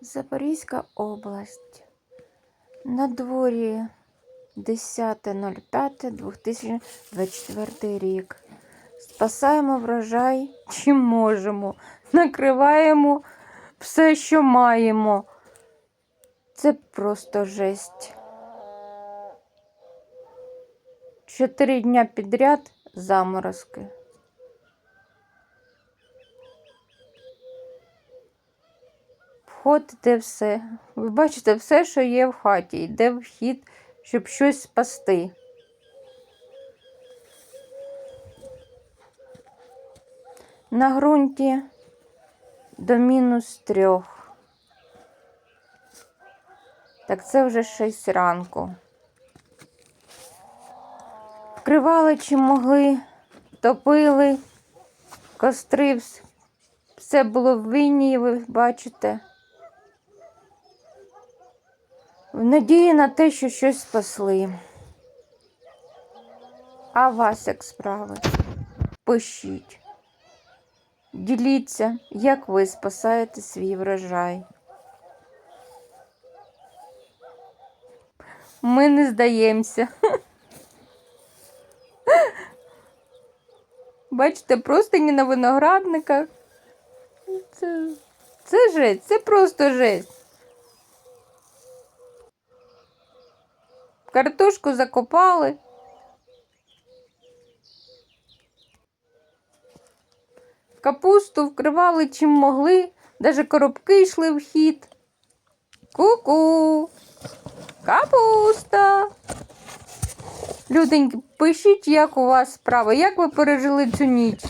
Запорізька область. На дворі 10.05.2024 рік. Спасаємо врожай чим можемо. Накриваємо все, що маємо. Це просто жесть. Чотири дня підряд заморозки. Вход іде все. Ви бачите все, що є в хаті. Йде вхід, щоб щось спасти. На ґрунті до мінус трьох. Так це вже 6 ранку. Вкривали чим могли, топили, костри, все було в війні, ви бачите. В надії на те, що щось спасли. А вас як справи? Пишіть. Діліться, як ви спасаєте свій врожай. Ми не здаємося. Бачите, просто не на виноградниках. Це, це жесть, це просто жесть. Картошку закопали. Капусту вкривали чим могли, даже коробки йшли в хід. Ку-ку! Капуста! Люденьки, пишіть, як у вас справа, як ви пережили цю ніч.